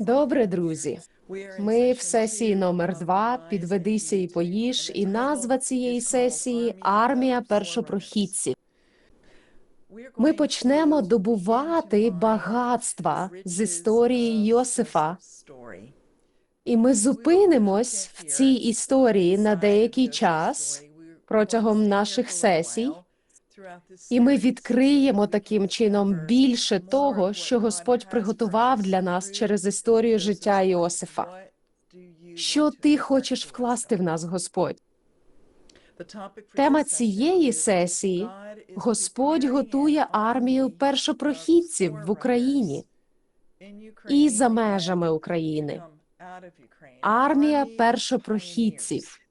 Добре, друзі. Ми в сесії номер два. Підведися і поїж, і назва цієї сесії армія першопрохідців. Ми почнемо добувати багатства з історії Йосифа, і ми зупинимось в цій історії на деякий час протягом наших сесій, і ми відкриємо таким чином більше того, що Господь приготував для нас через історію життя Іосифа. Що ти хочеш вкласти в нас, Господь? Тема цієї сесії Господь готує армію першопрохідців в Україні і за межами України. Армія першопрохідців.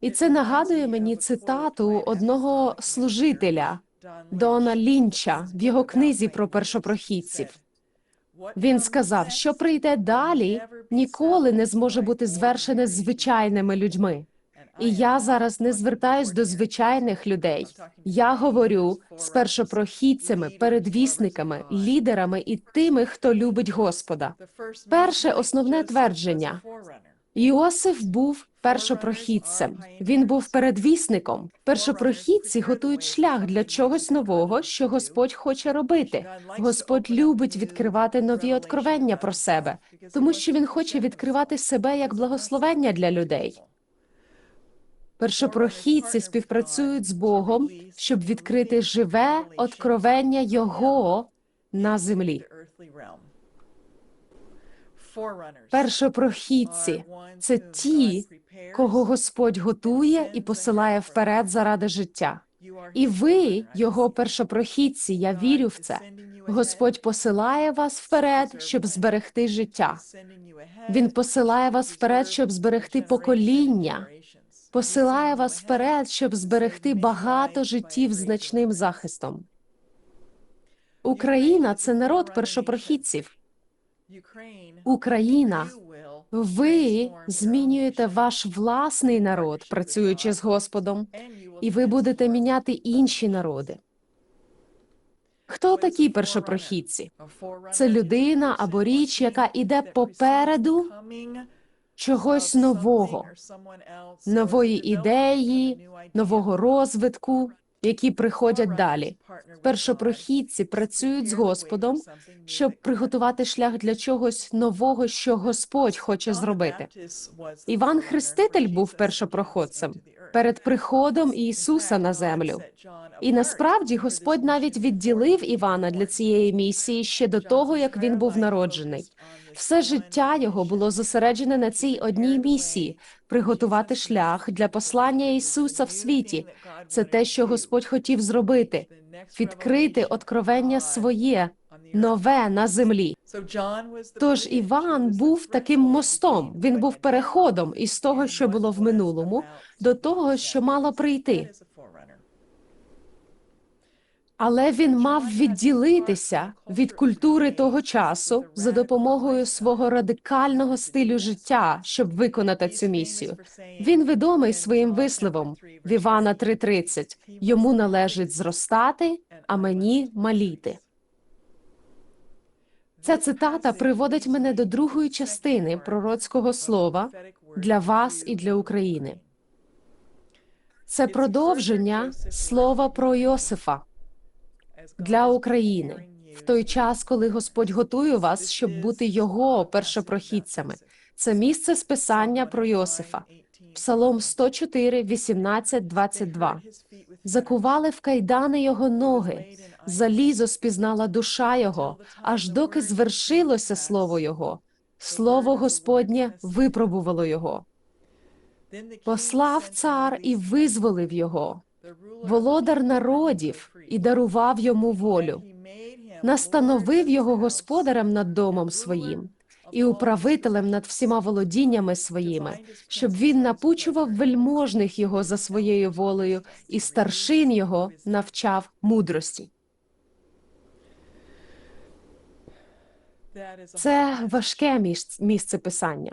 І це нагадує мені цитату одного служителя Дона Лінча в його книзі про першопрохідців. Він сказав, що прийде далі, ніколи не зможе бути звершене звичайними людьми. І я зараз не звертаюсь до звичайних людей. Я говорю з першопрохідцями, передвісниками, лідерами і тими, хто любить Господа. Перше основне твердження Іосиф був першопрохідцем. Він був передвісником. Першопрохідці готують шлях для чогось нового, що Господь хоче робити. Господь любить відкривати нові откровення про себе, тому що він хоче відкривати себе як благословення для людей. Першопрохідці співпрацюють з Богом, щоб відкрити живе откровення Його на землі. Першопрохідці це ті, кого Господь готує і посилає вперед заради життя. І ви, його першопрохідці, я вірю в це. Господь посилає вас вперед, щоб зберегти життя. Він посилає вас вперед, щоб зберегти покоління, посилає вас вперед, щоб зберегти багато життів значним захистом. Україна це народ першопрохідців. Україна, ви змінюєте ваш власний народ, працюючи з Господом, і ви будете міняти інші народи. Хто такі першопрохідці? Це людина або річ, яка іде попереду чогось нового, нової ідеї, нового розвитку, які приходять далі. Першопрохідці працюють з Господом, щоб приготувати шлях для чогось нового, що Господь хоче зробити. Іван Хреститель був першопроходцем перед приходом Ісуса на землю. І насправді Господь навіть відділив Івана для цієї місії ще до того, як він був народжений. Все життя його було зосереджене на цій одній місії приготувати шлях для послання Ісуса в світі. Це те, що Господь хотів зробити відкрити откровення своє нове на землі. Тож Іван був таким мостом. Він був переходом із того, що було в минулому, до того, що мало прийти. Але він мав відділитися від культури того часу за допомогою свого радикального стилю життя, щоб виконати цю місію. Він відомий своїм висловом в Івана 3.30. йому належить зростати, а мені маліти. Ця цитата приводить мене до другої частини пророцького слова для вас і для України. Це продовження слова про Йосифа для України в той час, коли Господь готує вас, щоб бути його першопрохідцями. Це місце списання про Йосифа. Псалом 104, 18, 22. Закували в кайдани його ноги, залізо спізнала душа його, аж доки звершилося слово його. Слово Господнє випробувало його. Послав цар і визволив його, володар народів і дарував йому волю, настановив його господарем над домом своїм і управителем над всіма володіннями своїми, щоб він напучував вельможних його за своєю волею, і старшин його навчав мудрості. Це важке місце писання.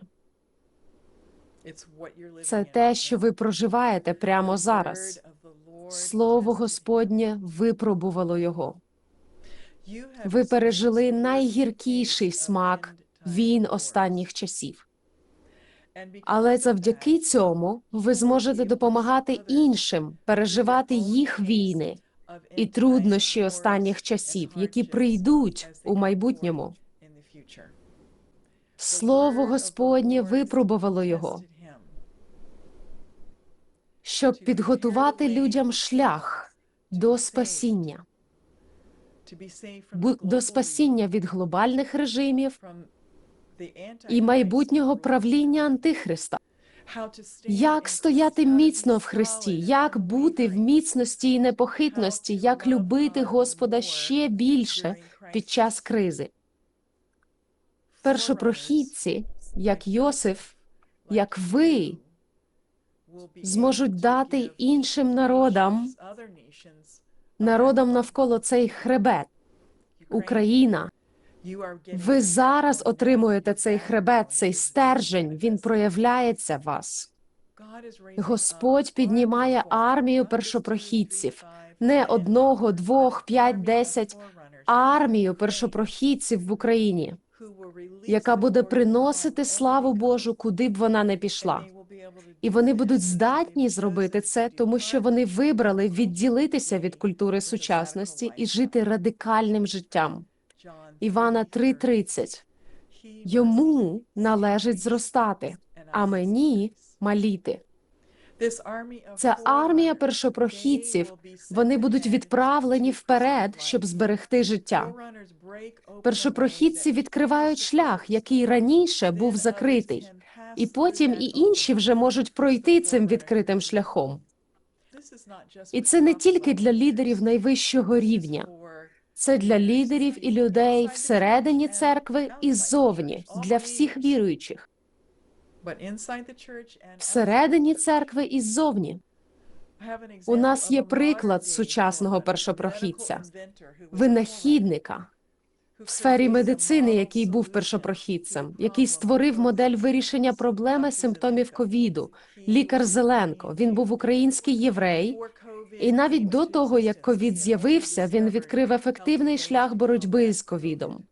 Це те, що ви проживаєте прямо зараз. Слово Господнє випробувало його. Ви пережили найгіркіший смак війн останніх часів. Але завдяки цьому ви зможете допомагати іншим переживати їх війни і труднощі останніх часів, які прийдуть у майбутньому. Слово Господнє випробувало його, щоб підготувати людям шлях до спасіння, до спасіння від глобальних режимів і майбутнього правління Антихриста. Як стояти міцно в Христі, як бути в міцності і непохитності, як любити Господа ще більше під час кризи. Першопрохідці, як Йосиф, як ви, зможуть дати іншим народам, народам навколо цей хребет, Україна. Ви зараз отримуєте цей хребет, цей стержень, він проявляється вас. Господь піднімає армію першопрохідців, не одного, двох, п'ять, десять, армію першопрохідців в Україні, яка буде приносити славу Божу, куди б вона не пішла. І вони будуть здатні зробити це, тому що вони вибрали відділитися від культури сучасності і жити радикальним життям. Івана 3:30. Йому належить зростати, а мені маліти. Ця армія першопрохідців, вони будуть відправлені вперед, щоб зберегти життя. Першопрохідці відкривають шлях, який раніше був закритий, і потім і інші вже можуть пройти цим відкритим шляхом. І це не тільки для лідерів найвищого рівня, це для лідерів і людей всередині церкви і ззовні, для всіх віруючих, всередині церкви і ззовні. У нас є приклад сучасного першопрохідця, винахідника в сфері медицини, який був першопрохідцем, який створив модель вирішення проблеми симптомів ковіду. Лікар Зеленко. Він був український єврей, і навіть до того, як ковід з'явився, він відкрив ефективний шлях боротьби з ковідом.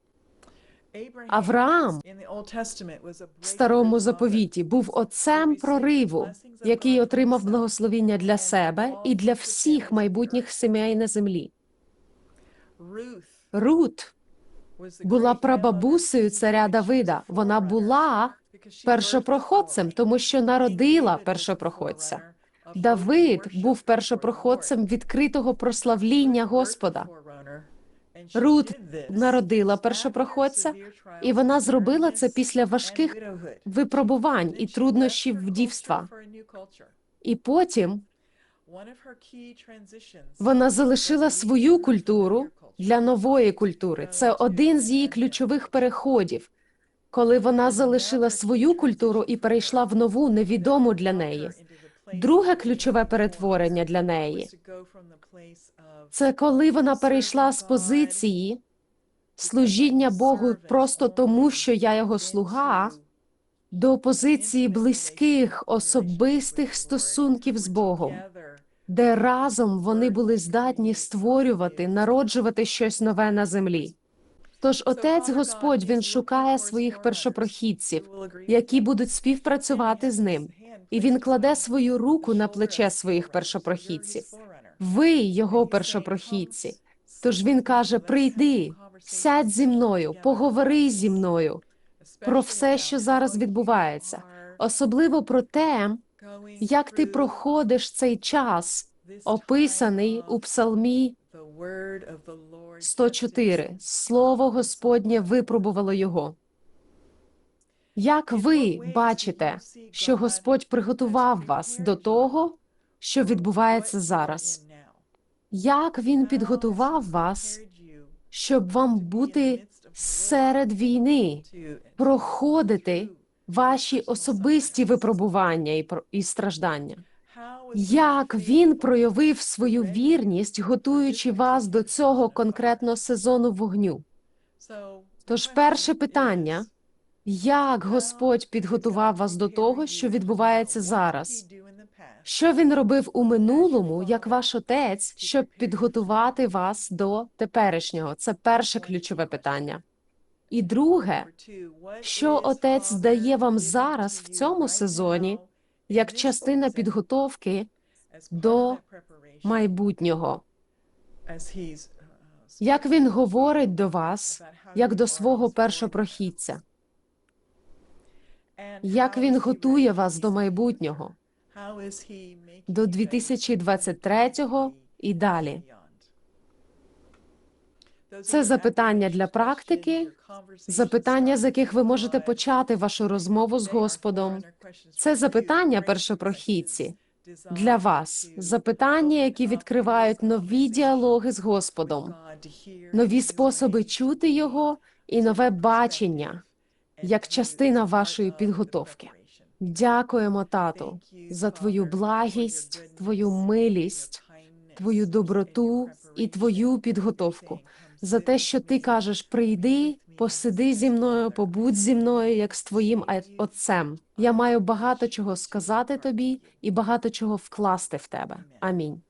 Авраам В старому заповіті був отцем прориву, який отримав благословіння для себе і для всіх майбутніх сімей на землі. Рут була прабабусею царя Давида. Вона була першопроходцем, тому що народила першопроходця. Давид був першопроходцем відкритого прославління Господа. Рут народила першопроходця, і вона зробила це після важких випробувань і труднощів вдівства. І потім вона залишила свою культуру для нової культури. Це один з її ключових переходів, коли вона залишила свою культуру і перейшла в нову, невідому для неї. Друге ключове перетворення для неї це коли вона перейшла з позиції служіння Богу просто тому, що я його слуга, до позиції близьких особистих стосунків з Богом, де разом вони були здатні створювати, народжувати щось нове на землі. Тож Отець Господь він шукає своїх першопрохідців, які будуть співпрацювати з ним, і він кладе свою руку на плече своїх першопрохідців. Ви його першопрохідці. Тож він каже: прийди, сядь зі мною, поговори зі мною про все, що зараз відбувається, особливо про те, як ти проходиш цей час, описаний у Псалмі 104. Слово Господнє випробувало його. Як ви бачите, що Господь приготував вас до того, що відбувається зараз? Як він підготував вас, щоб вам бути серед війни, проходити ваші особисті випробування і і страждання? Як він проявив свою вірність, готуючи вас до цього конкретного сезону вогню? Тож перше питання: як Господь підготував вас до того, що відбувається зараз? Що він робив у минулому, як ваш отець, щоб підготувати вас до теперішнього? Це перше ключове питання. І друге, що отець дає вам зараз в цьому сезоні як частина підготовки до майбутнього. Як він говорить до вас, як до свого першопрохідця, як він готує вас до майбутнього, до 2023 і далі. Це запитання для практики, запитання, з яких ви можете почати вашу розмову з Господом. Це запитання, першопрохідці, для вас, запитання, які відкривають нові діалоги з Господом, нові способи чути його і нове бачення як частина вашої підготовки. Дякуємо, тату, за твою благість, твою милість, твою доброту і твою підготовку, за те, що ти кажеш: прийди, посиди зі мною, побудь зі мною, як з твоїм отцем. Я маю багато чого сказати тобі і багато чого вкласти в тебе. Амінь.